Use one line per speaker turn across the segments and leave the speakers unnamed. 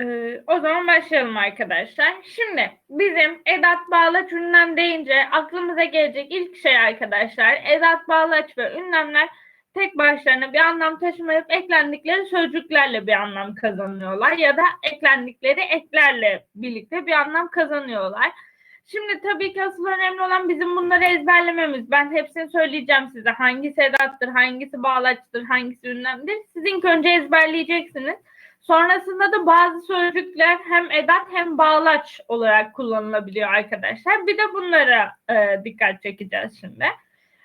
Ee, o zaman başlayalım arkadaşlar. Şimdi bizim edat bağlaç ünlem deyince aklımıza gelecek ilk şey arkadaşlar edat bağlaç ve ünlemler tek başlarına bir anlam taşımayıp eklendikleri sözcüklerle bir anlam kazanıyorlar ya da eklendikleri eklerle birlikte bir anlam kazanıyorlar. Şimdi tabii ki asıl önemli olan bizim bunları ezberlememiz. Ben hepsini söyleyeceğim size. Hangisi edattır, hangisi bağlaçtır, hangisi ünlemdir. Siz ilk önce ezberleyeceksiniz. Sonrasında da bazı sözcükler hem edat hem bağlaç olarak kullanılabiliyor arkadaşlar. Bir de bunlara e, dikkat çekeceğiz şimdi.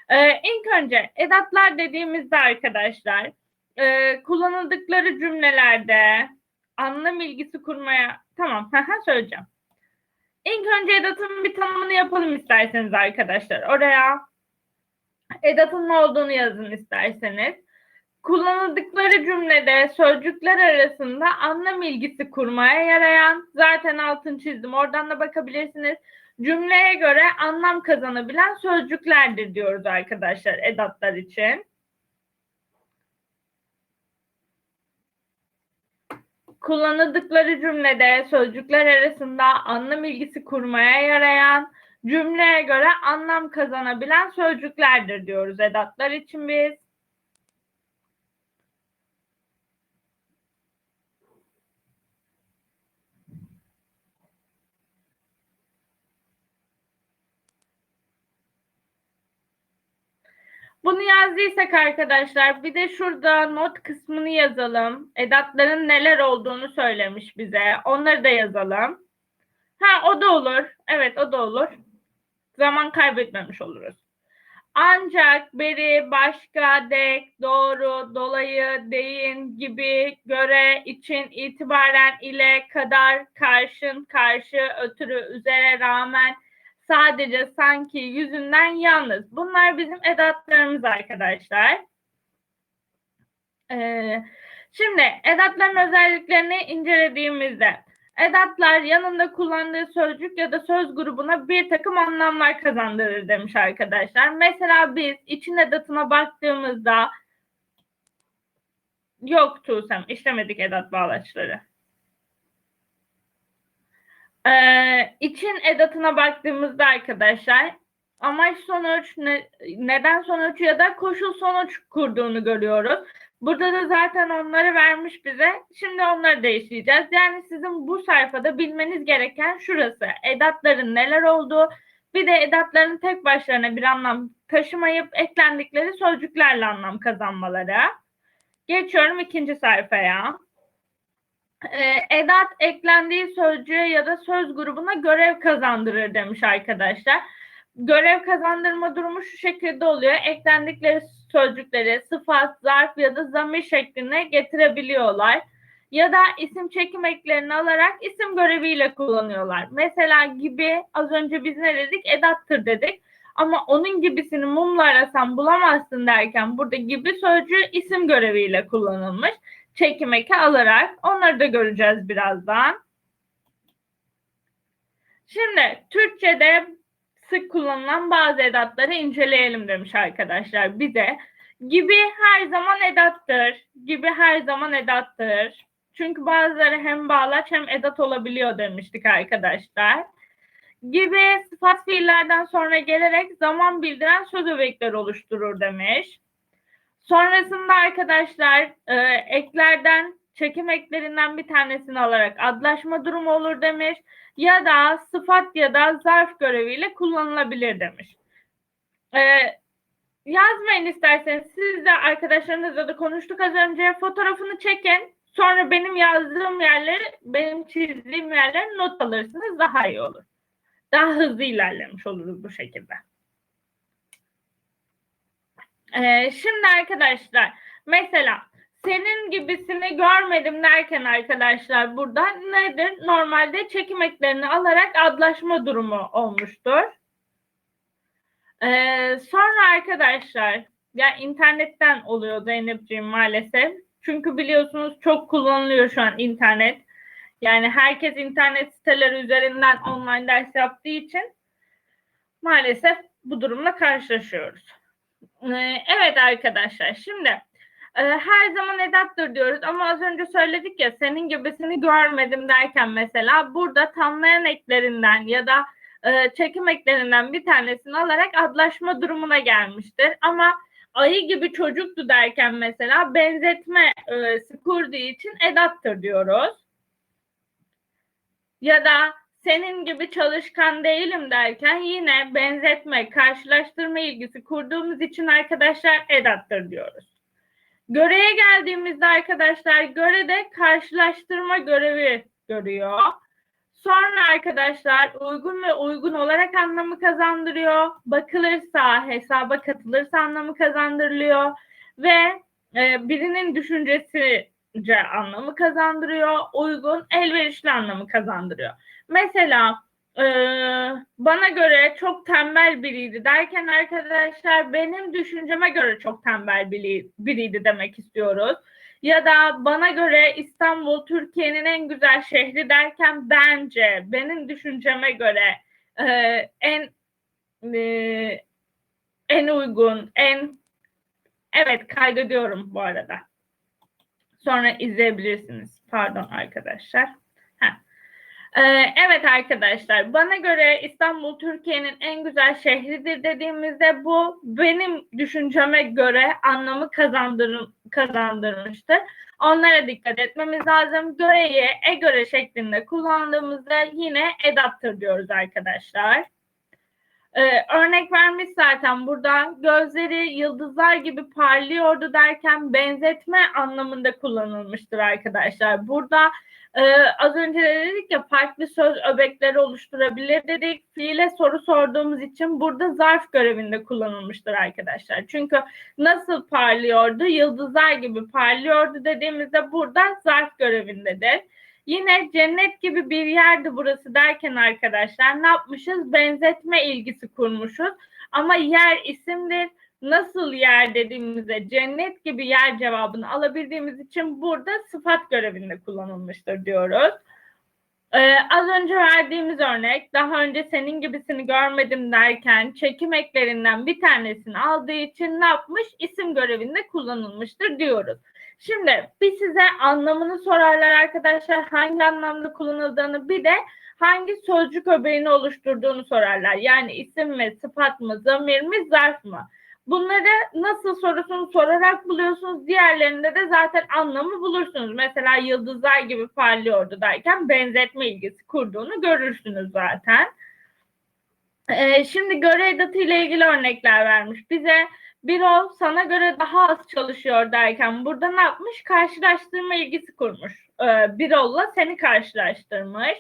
E, ilk önce edatlar dediğimizde arkadaşlar e, kullanıldıkları cümlelerde anlam ilgisi kurmaya tamam söyleyeceğim. İlk önce edatın bir tanımını yapalım isterseniz arkadaşlar. Oraya edatın ne olduğunu yazın isterseniz kullanıldıkları cümlede sözcükler arasında anlam ilgisi kurmaya yarayan zaten altın çizdim oradan da bakabilirsiniz. Cümleye göre anlam kazanabilen sözcüklerdir diyoruz arkadaşlar edatlar için. Kullanıldıkları cümlede sözcükler arasında anlam ilgisi kurmaya yarayan cümleye göre anlam kazanabilen sözcüklerdir diyoruz edatlar için biz. Bunu yazdıysak arkadaşlar bir de şurada not kısmını yazalım. Edatların neler olduğunu söylemiş bize. Onları da yazalım. Ha o da olur. Evet o da olur. Zaman kaybetmemiş oluruz. Ancak, beri, başka, dek, doğru, dolayı, değin, gibi, göre, için, itibaren, ile, kadar, karşın, karşı, ötürü, üzere, rağmen, sadece, sanki, yüzünden, yalnız. Bunlar bizim edatlarımız arkadaşlar. Ee, şimdi edatların özelliklerini incelediğimizde edatlar yanında kullandığı sözcük ya da söz grubuna bir takım anlamlar kazandırır demiş arkadaşlar. Mesela biz için edatına baktığımızda yok Tuğsem işlemedik edat bağlaçları. Ee, için edatına baktığımızda arkadaşlar amaç sonuç, ne, neden sonuç ya da koşul sonuç kurduğunu görüyoruz. Burada da zaten onları vermiş bize. Şimdi onları da işleyeceğiz. Yani sizin bu sayfada bilmeniz gereken şurası. Edatların neler olduğu, bir de edatların tek başlarına bir anlam taşımayıp eklendikleri sözcüklerle anlam kazanmaları. Geçiyorum ikinci sayfaya. Ee, edat eklendiği sözcüğe ya da söz grubuna görev kazandırır demiş arkadaşlar. Görev kazandırma durumu şu şekilde oluyor. Eklendikleri sözcükleri sıfat, zarf ya da zamir şekline getirebiliyorlar. Ya da isim çekim eklerini alarak isim göreviyle kullanıyorlar. Mesela gibi az önce biz ne dedik? Edattır dedik. Ama onun gibisini mumla arasan bulamazsın derken burada gibi sözcüğü isim göreviyle kullanılmış. Çekim eki alarak onları da göreceğiz birazdan. Şimdi Türkçe'de sık kullanılan bazı edatları inceleyelim demiş arkadaşlar bize. Gibi her zaman edattır. Gibi her zaman edattır. Çünkü bazıları hem bağlaç hem edat olabiliyor demiştik arkadaşlar. Gibi sıfat fiillerden sonra gelerek zaman bildiren söz öbekleri oluşturur demiş. Sonrasında arkadaşlar e, eklerden çekim eklerinden bir tanesini alarak adlaşma durumu olur demiş ya da sıfat ya da zarf göreviyle kullanılabilir demiş. Ee, yazmayın isterseniz siz de arkadaşlarınızla da konuştuk az önce fotoğrafını çekin sonra benim yazdığım yerleri benim çizdiğim yerleri not alırsınız daha iyi olur. Daha hızlı ilerlemiş oluruz bu şekilde. Ee, şimdi arkadaşlar mesela senin gibisini görmedim derken arkadaşlar burada nedir? Normalde çekim eklerini alarak adlaşma durumu olmuştur. Ee, sonra arkadaşlar ya internetten oluyor Zeynepciğim maalesef. Çünkü biliyorsunuz çok kullanılıyor şu an internet. Yani herkes internet siteleri üzerinden online ders yaptığı için maalesef bu durumla karşılaşıyoruz. Ee, evet arkadaşlar şimdi e, her zaman edattır diyoruz ama az önce söyledik ya senin gibisini görmedim derken mesela burada tamlayan eklerinden ya da e, çekim eklerinden bir tanesini alarak adlaşma durumuna gelmiştir. Ama ayı gibi çocuktu derken mesela benzetme e, kurduğu için edattır diyoruz. Ya da senin gibi çalışkan değilim derken yine benzetme, karşılaştırma ilgisi kurduğumuz için arkadaşlar edattır diyoruz. Göreye geldiğimizde arkadaşlar göre de karşılaştırma görevi görüyor. Sonra arkadaşlar uygun ve uygun olarak anlamı kazandırıyor. Bakılırsa, hesaba katılırsa anlamı kazandırılıyor. Ve e, birinin düşüncesince anlamı kazandırıyor. Uygun, elverişli anlamı kazandırıyor. Mesela e, bana göre çok tembel biriydi derken arkadaşlar benim düşünceme göre çok tembel biri, biriydi demek istiyoruz. Ya da bana göre İstanbul Türkiye'nin en güzel şehri derken bence benim düşünceme göre e, en e, en uygun, en evet kaydediyorum bu arada. Sonra izleyebilirsiniz. Pardon arkadaşlar. Ee, evet arkadaşlar bana göre İstanbul Türkiye'nin en güzel şehridir dediğimizde bu benim düşünceme göre anlamı kazandır kazandırmıştır. Onlara dikkat etmemiz lazım. Göreyi e göre şeklinde kullandığımızda yine edattır diyoruz arkadaşlar. Ee, örnek vermiş zaten burada gözleri yıldızlar gibi parlıyordu derken benzetme anlamında kullanılmıştır arkadaşlar. Burada ee, az önce de dedik ya farklı söz öbekleri oluşturabilir dedik. Fiile soru sorduğumuz için burada zarf görevinde kullanılmıştır arkadaşlar. Çünkü nasıl parlıyordu? Yıldızlar gibi parlıyordu dediğimizde burada zarf görevindedir. Yine cennet gibi bir yerdi burası derken arkadaşlar ne yapmışız? Benzetme ilgisi kurmuşuz. Ama yer isimdir nasıl yer dediğimizde cennet gibi yer cevabını alabildiğimiz için burada sıfat görevinde kullanılmıştır diyoruz. Ee, az önce verdiğimiz örnek daha önce senin gibisini görmedim derken çekim eklerinden bir tanesini aldığı için ne yapmış? İsim görevinde kullanılmıştır diyoruz. Şimdi bir size anlamını sorarlar arkadaşlar hangi anlamda kullanıldığını bir de hangi sözcük öbeğini oluşturduğunu sorarlar. Yani isim mi, sıfat mı, zamir mi, zarf mı? Bunları nasıl sorusunu sorarak buluyorsunuz. Diğerlerinde de zaten anlamı bulursunuz. Mesela yıldızlar gibi parlıyordu derken benzetme ilgisi kurduğunu görürsünüz zaten. Ee, şimdi göre edatı ile ilgili örnekler vermiş. Bize bir ol sana göre daha az çalışıyor derken burada ne yapmış? Karşılaştırma ilgisi kurmuş. Ee, bir olla seni karşılaştırmış.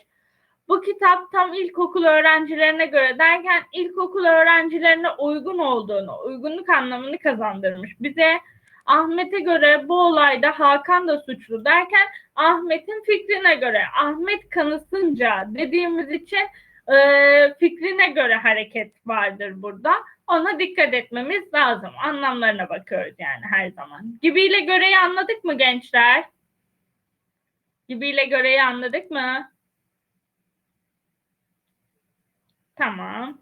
Bu kitap tam ilkokul öğrencilerine göre derken ilkokul öğrencilerine uygun olduğunu, uygunluk anlamını kazandırmış. Bize Ahmet'e göre bu olayda Hakan da suçlu derken Ahmet'in fikrine göre, Ahmet kanısınca dediğimiz için e, fikrine göre hareket vardır burada. Ona dikkat etmemiz lazım. Anlamlarına bakıyoruz yani her zaman. Gibiyle göreyi anladık mı gençler? Gibiyle göreyi anladık mı? Tamam.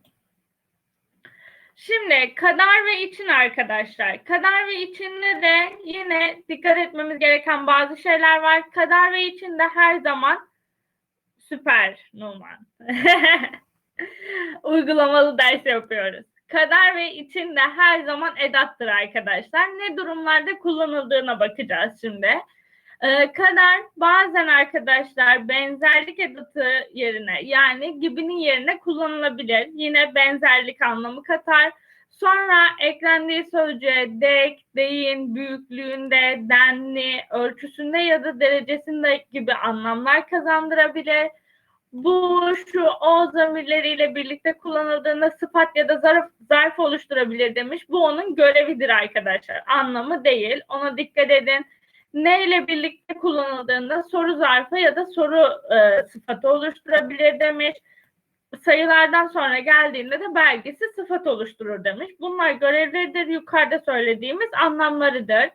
Şimdi kadar ve için arkadaşlar. Kadar ve içinde de yine dikkat etmemiz gereken bazı şeyler var. Kadar ve içinde her zaman süper Numan. Uygulamalı ders yapıyoruz. Kadar ve içinde her zaman edattır arkadaşlar. Ne durumlarda kullanıldığına bakacağız şimdi. Ee, kadar bazen arkadaşlar benzerlik edatı yerine yani gibinin yerine kullanılabilir. Yine benzerlik anlamı katar. Sonra eklendiği sözcüğe dek, deyin, büyüklüğünde, denli, ölçüsünde ya da derecesinde gibi anlamlar kazandırabilir. Bu, şu, o zamirleriyle birlikte kullanıldığında sıfat ya da zarf, zarf oluşturabilir demiş. Bu onun görevidir arkadaşlar. Anlamı değil. Ona dikkat edin ne ile birlikte kullanıldığında soru zarfı ya da soru e, sıfatı oluşturabilir demiş. Sayılardan sonra geldiğinde de belgesi sıfat oluşturur demiş. Bunlar görevleridir. Yukarıda söylediğimiz anlamlarıdır.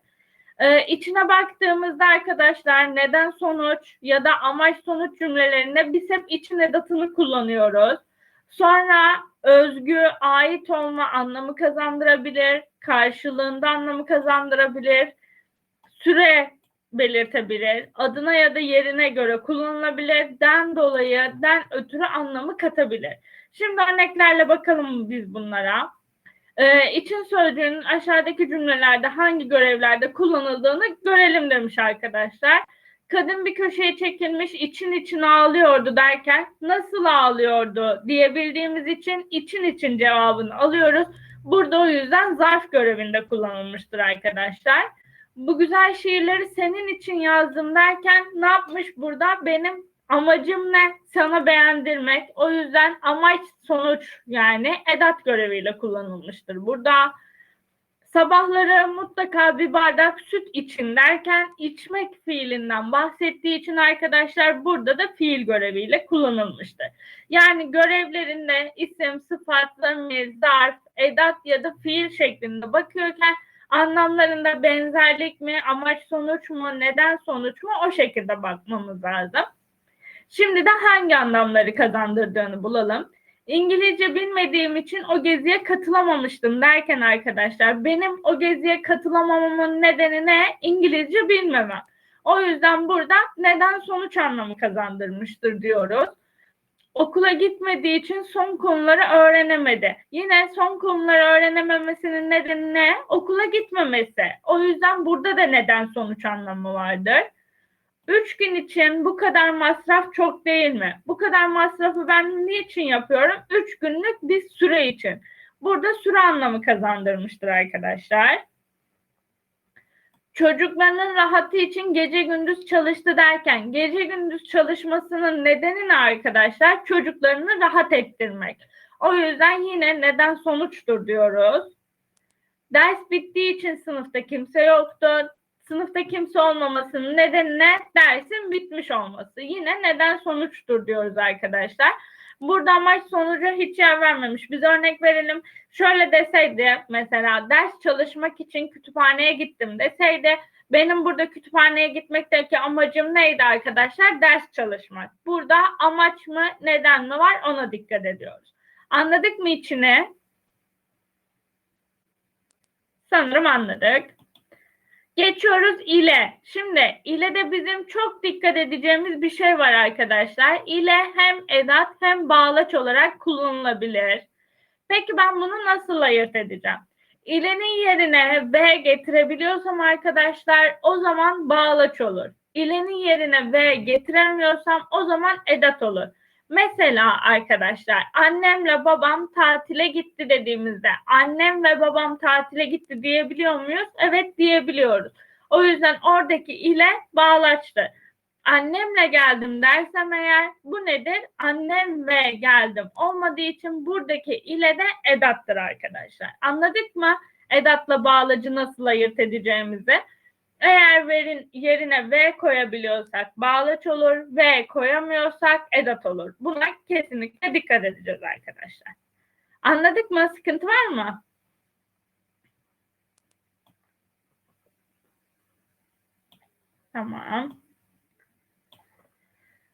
Ee, içine baktığımızda arkadaşlar neden sonuç ya da amaç sonuç cümlelerinde biz hep için edatını kullanıyoruz. Sonra özgü, ait olma anlamı kazandırabilir, karşılığında anlamı kazandırabilir süre belirtebilir. Adına ya da yerine göre kullanılabilir. Den dolayı, den ötürü anlamı katabilir. Şimdi örneklerle bakalım biz bunlara. Ee, için sözcüğünün aşağıdaki cümlelerde hangi görevlerde kullanıldığını görelim demiş arkadaşlar. Kadın bir köşeye çekilmiş için için ağlıyordu derken nasıl ağlıyordu diyebildiğimiz için için için cevabını alıyoruz. Burada o yüzden zarf görevinde kullanılmıştır arkadaşlar. Bu güzel şiirleri senin için yazdım derken ne yapmış burada? Benim amacım ne? Sana beğendirmek. O yüzden amaç sonuç yani edat göreviyle kullanılmıştır. Burada sabahları mutlaka bir bardak süt için derken içmek fiilinden bahsettiği için arkadaşlar burada da fiil göreviyle kullanılmıştır. Yani görevlerinde isim, sıfat, zamir, zarf, edat ya da fiil şeklinde bakıyorken anlamlarında benzerlik mi, amaç sonuç mu, neden sonuç mu o şekilde bakmamız lazım. Şimdi de hangi anlamları kazandırdığını bulalım. İngilizce bilmediğim için o geziye katılamamıştım derken arkadaşlar benim o geziye katılamamamın nedeni ne? İngilizce bilmemem. O yüzden burada neden sonuç anlamı kazandırmıştır diyoruz. Okula gitmediği için son konuları öğrenemedi. Yine son konuları öğrenememesinin nedeni ne? Okula gitmemesi. O yüzden burada da neden sonuç anlamı vardır. Üç gün için bu kadar masraf çok değil mi? Bu kadar masrafı ben niçin yapıyorum? Üç günlük bir süre için. Burada süre anlamı kazandırmıştır arkadaşlar. Çocuklarının rahatı için gece gündüz çalıştı derken gece gündüz çalışmasının nedeni ne arkadaşlar? Çocuklarını rahat ettirmek. O yüzden yine neden sonuçtur diyoruz. Ders bittiği için sınıfta kimse yoktu sınıfta kimse olmamasının nedeni ne? Dersin bitmiş olması. Yine neden sonuçtur diyoruz arkadaşlar. Burada amaç sonuca hiç yer vermemiş. Biz örnek verelim. Şöyle deseydi mesela ders çalışmak için kütüphaneye gittim deseydi benim burada kütüphaneye gitmekteki amacım neydi arkadaşlar? Ders çalışmak. Burada amaç mı neden mi var ona dikkat ediyoruz. Anladık mı içine? Sanırım anladık. Geçiyoruz ile. Şimdi ile de bizim çok dikkat edeceğimiz bir şey var arkadaşlar. İle hem edat hem bağlaç olarak kullanılabilir. Peki ben bunu nasıl ayırt edeceğim? İlenin yerine V getirebiliyorsam arkadaşlar o zaman bağlaç olur. İlenin yerine V getiremiyorsam o zaman edat olur. Mesela arkadaşlar annemle babam tatile gitti dediğimizde annem ve babam tatile gitti diyebiliyor muyuz? Evet diyebiliyoruz. O yüzden oradaki ile bağlaçtır. Annemle geldim dersem eğer bu nedir? Annem ve geldim olmadığı için buradaki ile de edattır arkadaşlar. Anladık mı? Edatla bağlacı nasıl ayırt edeceğimizi. Eğer verin yerine V koyabiliyorsak bağlaç olur, V koyamıyorsak edat olur. Buna kesinlikle dikkat edeceğiz arkadaşlar. Anladık mı? Sıkıntı var mı? Tamam.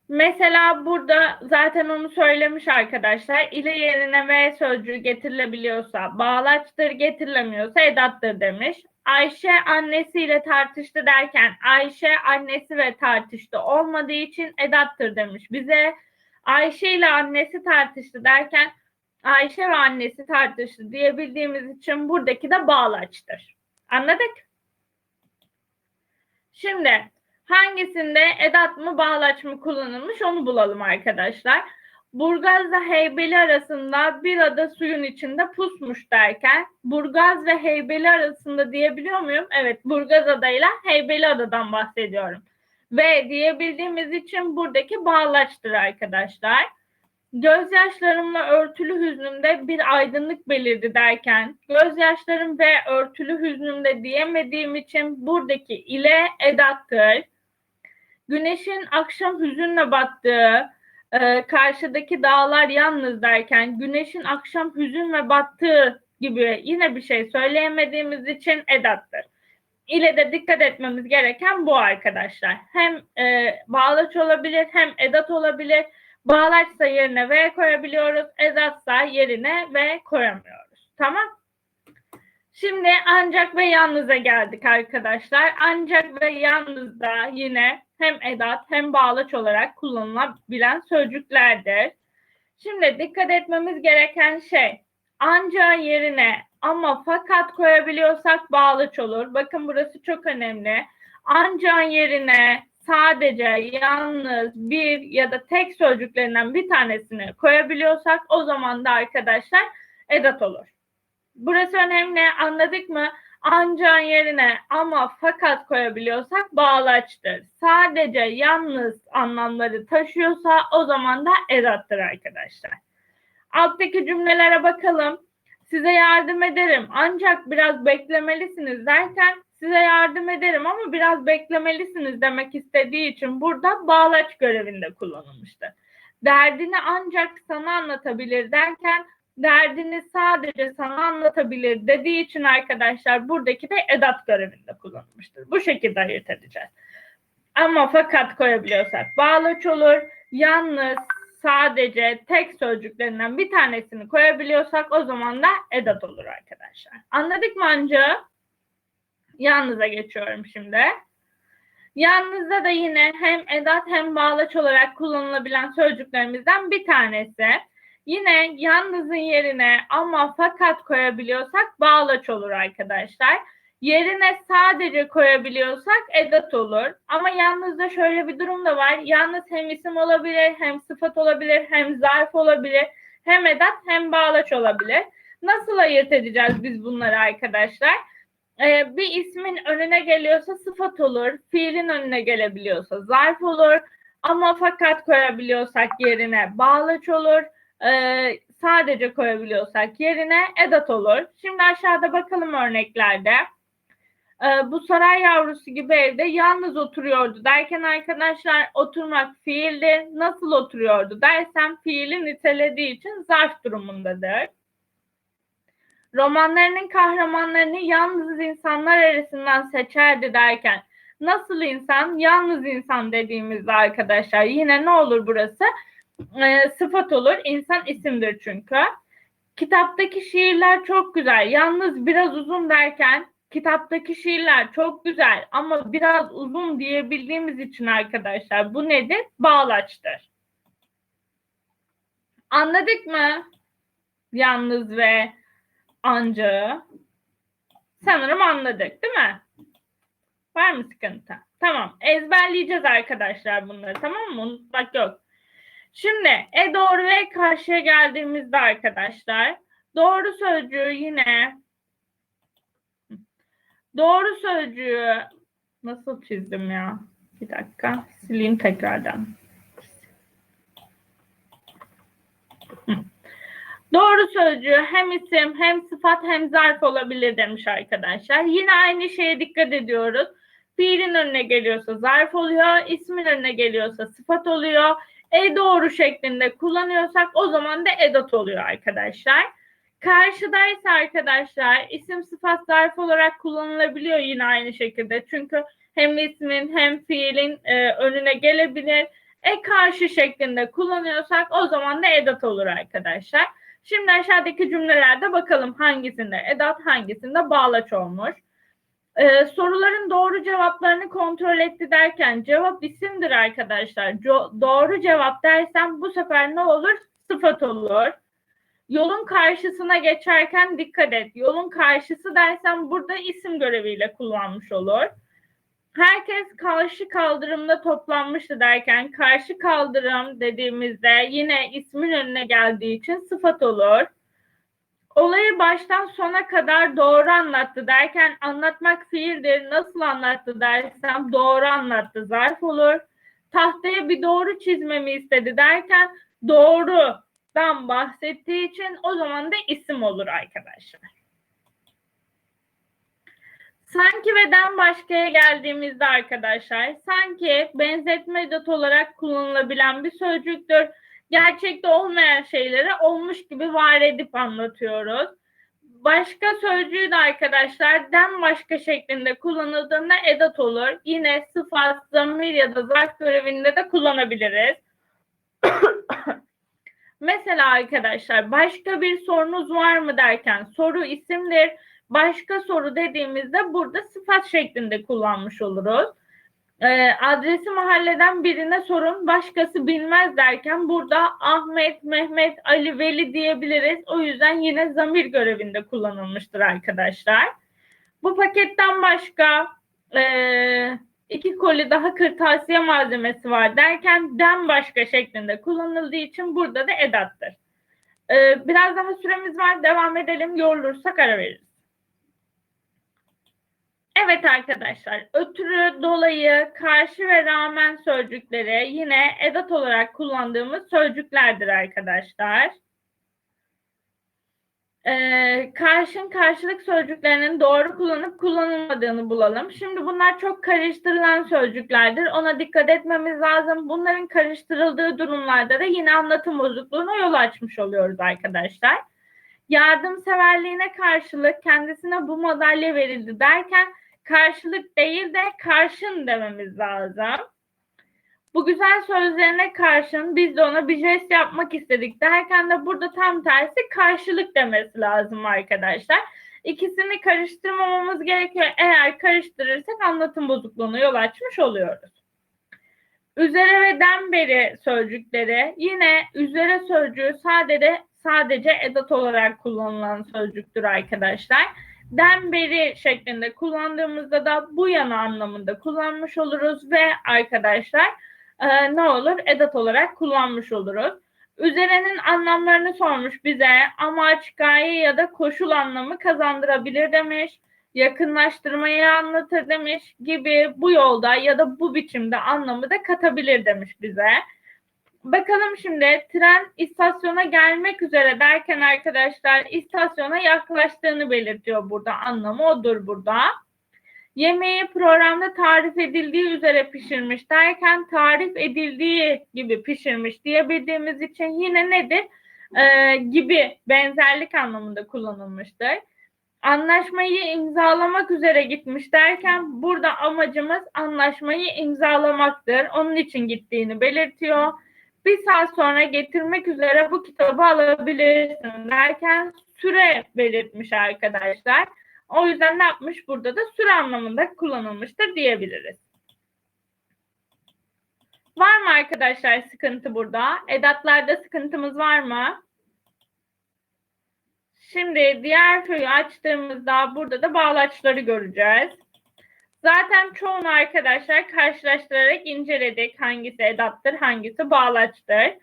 Mesela burada zaten onu söylemiş arkadaşlar. İle yerine V sözcüğü getirilebiliyorsa bağlaçtır, getirilemiyorsa edattır demiş. Ayşe annesiyle tartıştı derken Ayşe annesi ve tartıştı olmadığı için edattır demiş. Bize Ayşe ile annesi tartıştı derken Ayşe ve annesi tartıştı diyebildiğimiz için buradaki de bağlaçtır. Anladık? Şimdi hangisinde edat mı bağlaç mı kullanılmış onu bulalım arkadaşlar. Burgazla Heybeli arasında bir ada suyun içinde pusmuş derken Burgaz ve Heybeli arasında diyebiliyor muyum? Evet Burgaz adayla Heybeli adadan bahsediyorum. Ve diyebildiğimiz için buradaki bağlaçtır arkadaşlar. Gözyaşlarımla örtülü hüznümde bir aydınlık belirdi derken gözyaşlarım ve örtülü hüznümde diyemediğim için buradaki ile edattır. Güneşin akşam hüzünle battığı, e, karşıdaki dağlar yalnız derken güneşin akşam hüzün ve battığı gibi yine bir şey söyleyemediğimiz için edattır. İle de dikkat etmemiz gereken bu arkadaşlar. Hem e, bağlaç olabilir hem edat olabilir. Bağlaçsa yerine V koyabiliyoruz. Edatsa yerine V koyamıyoruz. Tamam. Şimdi ancak ve yalnıza geldik arkadaşlar. Ancak ve yalnız da yine hem edat hem bağlaç olarak kullanılabilen sözcüklerdir. Şimdi dikkat etmemiz gereken şey ancak yerine ama fakat koyabiliyorsak bağlaç olur. Bakın burası çok önemli. Ancak yerine sadece yalnız bir ya da tek sözcüklerinden bir tanesini koyabiliyorsak o zaman da arkadaşlar edat olur. Burası önemli anladık mı? Ancak yerine ama fakat koyabiliyorsak bağlaçtır. Sadece yalnız anlamları taşıyorsa o zaman da edattır arkadaşlar. Alttaki cümlelere bakalım. Size yardım ederim ancak biraz beklemelisiniz derken size yardım ederim ama biraz beklemelisiniz demek istediği için burada bağlaç görevinde kullanılmıştır. Derdini ancak sana anlatabilir derken derdini sadece sana anlatabilir dediği için arkadaşlar buradaki de edat görevinde kullanılmıştır. Bu şekilde ayırt edeceğiz. Ama fakat koyabiliyorsak bağlaç olur. Yalnız sadece tek sözcüklerinden bir tanesini koyabiliyorsak o zaman da edat olur arkadaşlar. Anladık mı anca? Yalnız'a geçiyorum şimdi. Yalnızda da yine hem edat hem bağlaç olarak kullanılabilen sözcüklerimizden bir tanesi. Yine yalnızın yerine ama fakat koyabiliyorsak bağlaç olur arkadaşlar. Yerine sadece koyabiliyorsak edat olur. Ama yalnızda şöyle bir durum da var. Yalnız hem isim olabilir, hem sıfat olabilir, hem zarf olabilir, hem edat hem bağlaç olabilir. Nasıl ayırt edeceğiz biz bunları arkadaşlar? Ee, bir ismin önüne geliyorsa sıfat olur, fiilin önüne gelebiliyorsa zarf olur. Ama fakat koyabiliyorsak yerine bağlaç olur. Ee, sadece koyabiliyorsak yerine edat olur. Şimdi aşağıda bakalım örneklerde. Ee, bu saray yavrusu gibi evde yalnız oturuyordu derken arkadaşlar oturmak fiildi. Nasıl oturuyordu dersem fiili nitelediği için zarf durumundadır. Romanlarının kahramanlarını yalnız insanlar arasından seçerdi derken nasıl insan? Yalnız insan dediğimizde arkadaşlar yine ne olur burası? E, sıfat olur. İnsan isimdir çünkü. Kitaptaki şiirler çok güzel. Yalnız biraz uzun derken kitaptaki şiirler çok güzel ama biraz uzun diyebildiğimiz için arkadaşlar bu nedir? Bağlaçtır. Anladık mı? Yalnız ve ancağı. Sanırım anladık değil mi? Var mı sıkıntı? Tamam. Ezberleyeceğiz arkadaşlar bunları tamam mı? Unutmak yok. Şimdi e doğru ve karşıya geldiğimizde arkadaşlar doğru sözcüğü yine doğru sözcüğü nasıl çizdim ya? Bir dakika sileyim tekrardan. Doğru sözcüğü hem isim hem sıfat hem zarf olabilir demiş arkadaşlar. Yine aynı şeye dikkat ediyoruz. Fiilin önüne geliyorsa zarf oluyor, ismin önüne geliyorsa sıfat oluyor e doğru şeklinde kullanıyorsak o zaman da edat oluyor arkadaşlar. Karşıdaysa arkadaşlar isim sıfat zarf olarak kullanılabiliyor yine aynı şekilde. Çünkü hem ismin hem fiilin e, önüne gelebilir. E karşı şeklinde kullanıyorsak o zaman da edat olur arkadaşlar. Şimdi aşağıdaki cümlelerde bakalım hangisinde edat hangisinde bağlaç olmuş. Ee, soruların doğru cevaplarını kontrol etti derken cevap isimdir arkadaşlar. Co- doğru cevap dersem bu sefer ne olur? Sıfat olur. Yolun karşısına geçerken dikkat et. Yolun karşısı dersem burada isim göreviyle kullanmış olur. Herkes karşı kaldırımda toplanmıştı derken karşı kaldırım dediğimizde yine ismin önüne geldiği için sıfat olur. Olayı baştan sona kadar doğru anlattı derken anlatmak fiildir. Nasıl anlattı dersem doğru anlattı zarf olur. Tahtaya bir doğru çizmemi istedi derken doğrudan bahsettiği için o zaman da isim olur arkadaşlar. Sanki ve den başkaya geldiğimizde arkadaşlar sanki benzetme edat olarak kullanılabilen bir sözcüktür gerçekte olmayan şeyleri olmuş gibi var edip anlatıyoruz. Başka sözcüğü de arkadaşlar den başka şeklinde kullanıldığında edat olur. Yine sıfat, zamir ya da zarf görevinde de kullanabiliriz. Mesela arkadaşlar başka bir sorunuz var mı derken soru isimdir. başka soru dediğimizde burada sıfat şeklinde kullanmış oluruz. Ee, adresi mahalleden birine sorun başkası bilmez derken burada Ahmet, Mehmet, Ali, Veli diyebiliriz. O yüzden yine zamir görevinde kullanılmıştır arkadaşlar. Bu paketten başka e, iki koli daha kırtasiye malzemesi var derken den başka şeklinde kullanıldığı için burada da edattır. Ee, biraz daha süremiz var. Devam edelim. Yorulursak ara veririz. Evet arkadaşlar, ötürü, dolayı, karşı ve rağmen sözcükleri yine edat olarak kullandığımız sözcüklerdir arkadaşlar. Ee, karşın karşılık sözcüklerinin doğru kullanıp kullanılmadığını bulalım. Şimdi bunlar çok karıştırılan sözcüklerdir. Ona dikkat etmemiz lazım. Bunların karıştırıldığı durumlarda da yine anlatım bozukluğuna yol açmış oluyoruz arkadaşlar. Yardımseverliğine karşılık kendisine bu madalya verildi derken karşılık değil de karşın dememiz lazım. Bu güzel sözlerine karşın biz de ona bir jest yapmak istedik derken de burada tam tersi karşılık demesi lazım arkadaşlar. İkisini karıştırmamamız gerekiyor. Eğer karıştırırsak anlatım bozukluğuna yol açmış oluyoruz. Üzere ve den beri sözcükleri yine üzere sözcüğü sadece sadece edat olarak kullanılan sözcüktür arkadaşlar. Den beri şeklinde kullandığımızda da bu yana anlamında kullanmış oluruz ve arkadaşlar e, ne olur? Edat olarak kullanmış oluruz. Üzerenin anlamlarını sormuş bize. Amaç, gaye ya da koşul anlamı kazandırabilir demiş. Yakınlaştırmayı anlatır demiş gibi bu yolda ya da bu biçimde anlamı da katabilir demiş bize. Bakalım şimdi tren istasyona gelmek üzere derken arkadaşlar istasyona yaklaştığını belirtiyor burada. Anlamı odur burada. Yemeği programda tarif edildiği üzere pişirmiş derken tarif edildiği gibi pişirmiş diyebildiğimiz için yine nedir? Ee, gibi benzerlik anlamında kullanılmıştır. Anlaşmayı imzalamak üzere gitmiş derken burada amacımız anlaşmayı imzalamaktır. Onun için gittiğini belirtiyor. Bir saat sonra getirmek üzere bu kitabı alabilirsin derken süre belirtmiş arkadaşlar. O yüzden ne yapmış burada da süre anlamında kullanılmıştır diyebiliriz. Var mı arkadaşlar sıkıntı burada? Edatlarda sıkıntımız var mı? Şimdi diğer köyü açtığımızda burada da bağlaçları göreceğiz. Zaten çoğunu arkadaşlar karşılaştırarak inceledik. Hangisi edattır, hangisi bağlaçtır.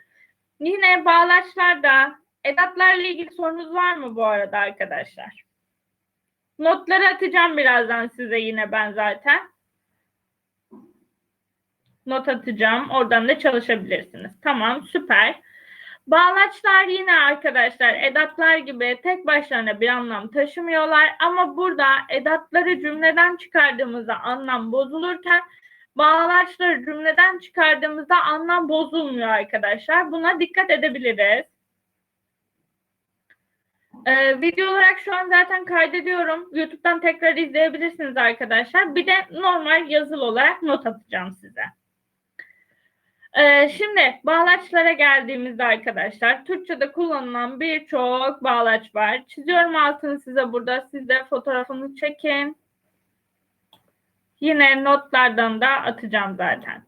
Yine bağlaçlarda edatlarla ilgili sorunuz var mı bu arada arkadaşlar? Notları atacağım birazdan size yine ben zaten. Not atacağım. Oradan da çalışabilirsiniz. Tamam süper. Bağlaçlar yine arkadaşlar edatlar gibi tek başlarına bir anlam taşımıyorlar ama burada edatları cümleden çıkardığımızda anlam bozulurken bağlaçları cümleden çıkardığımızda anlam bozulmuyor arkadaşlar. Buna dikkat edebiliriz. Ee, video olarak şu an zaten kaydediyorum. YouTube'dan tekrar izleyebilirsiniz arkadaşlar. Bir de normal yazılı olarak not atacağım size. Ee, şimdi bağlaçlara geldiğimizde arkadaşlar Türkçe'de kullanılan birçok bağlaç var. Çiziyorum altını size burada. Siz de fotoğrafını çekin. Yine notlardan da atacağım zaten.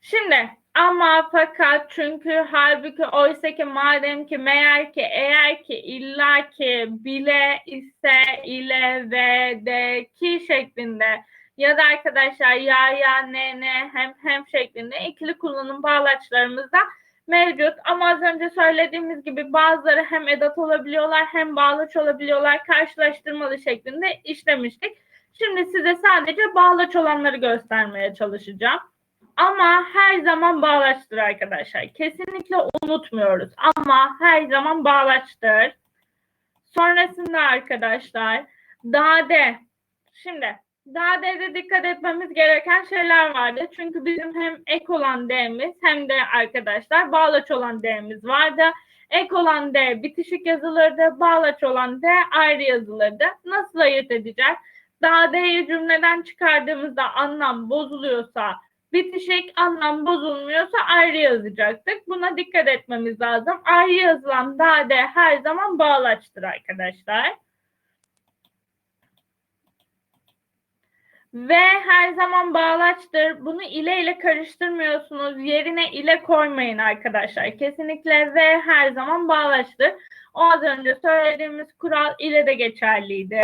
Şimdi ama fakat çünkü halbuki oysa ki madem ki meğer ki eğer ki illa ki bile ise ile ve de ki şeklinde ya da arkadaşlar ya ya ne ne hem hem şeklinde ikili kullanım bağlaçlarımız da mevcut. Ama az önce söylediğimiz gibi bazıları hem edat olabiliyorlar hem bağlaç olabiliyorlar. Karşılaştırmalı şeklinde işlemiştik. Şimdi size sadece bağlaç olanları göstermeye çalışacağım. Ama her zaman bağlaçtır arkadaşlar. Kesinlikle unutmuyoruz. Ama her zaman bağlaçtır. Sonrasında arkadaşlar dade. Şimdi Dade'de dikkat etmemiz gereken şeyler vardı. Çünkü bizim hem ek olan D'miz hem de arkadaşlar bağlaç olan D'miz vardı. Ek olan D bitişik yazılırdı. Bağlaç olan D ayrı yazılırdı. Nasıl ayırt edeceğiz? Dade'yi cümleden çıkardığımızda anlam bozuluyorsa bitişik anlam bozulmuyorsa ayrı yazacaktık. Buna dikkat etmemiz lazım. Ayrı yazılan dade her zaman bağlaçtır arkadaşlar. Ve her zaman bağlaçtır. Bunu ile ile karıştırmıyorsunuz. Yerine ile koymayın arkadaşlar. Kesinlikle ve her zaman bağlaçtır. O az önce söylediğimiz kural ile de geçerliydi.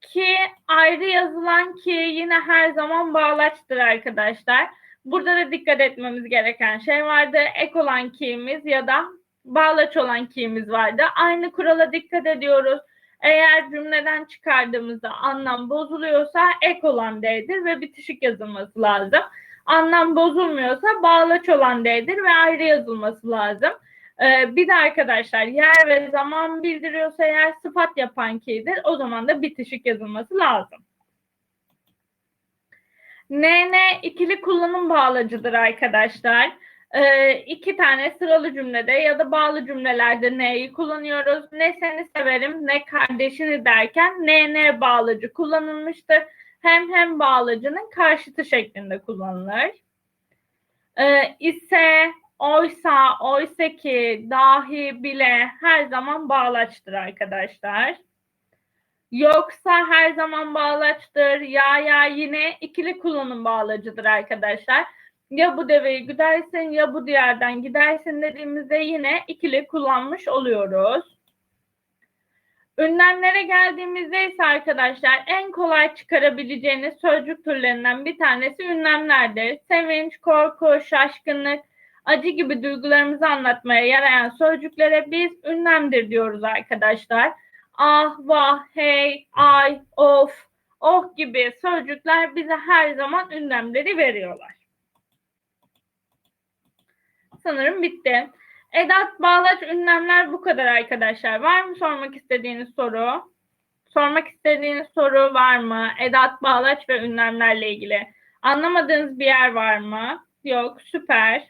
Ki ayrı yazılan ki yine her zaman bağlaçtır arkadaşlar. Burada da dikkat etmemiz gereken şey vardı. Ek olan ki'miz ya da bağlaç olan ki'miz vardı. Aynı kurala dikkat ediyoruz. Eğer cümleden çıkardığımızda anlam bozuluyorsa ek olan D'dir ve bitişik yazılması lazım. Anlam bozulmuyorsa bağlaç olan D'dir ve ayrı yazılması lazım. Ee, bir de arkadaşlar yer ve zaman bildiriyorsa eğer sıfat yapan ki'dir o zaman da bitişik yazılması lazım. NN ikili kullanım bağlacıdır arkadaşlar. Ee, iki tane sıralı cümlede ya da bağlı cümlelerde neyi kullanıyoruz? Ne seni severim ne kardeşini derken NN bağlacı kullanılmıştır. Hem hem bağlacının karşıtı şeklinde kullanılır. Ee, ise, oysa, oysa ki, dahi, bile her zaman bağlaçtır arkadaşlar. Yoksa her zaman bağlaçtır. Ya ya yine ikili kullanım bağlacıdır arkadaşlar. Ya bu deveyi güdersin ya bu diğerden gidersin dediğimizde yine ikili kullanmış oluyoruz. Ünlemlere geldiğimizde ise arkadaşlar en kolay çıkarabileceğiniz sözcük türlerinden bir tanesi ünlemlerdir. Sevinç, korku, şaşkınlık, acı gibi duygularımızı anlatmaya yarayan sözcüklere biz ünlemdir diyoruz arkadaşlar. Ah, vah, hey, ay, of, oh gibi sözcükler bize her zaman ünlemleri veriyorlar. Sanırım bitti. Edat, bağlaç, ünlemler bu kadar arkadaşlar. Var mı sormak istediğiniz soru? Sormak istediğiniz soru var mı? Edat, bağlaç ve ünlemlerle ilgili. Anlamadığınız bir yer var mı? Yok, süper.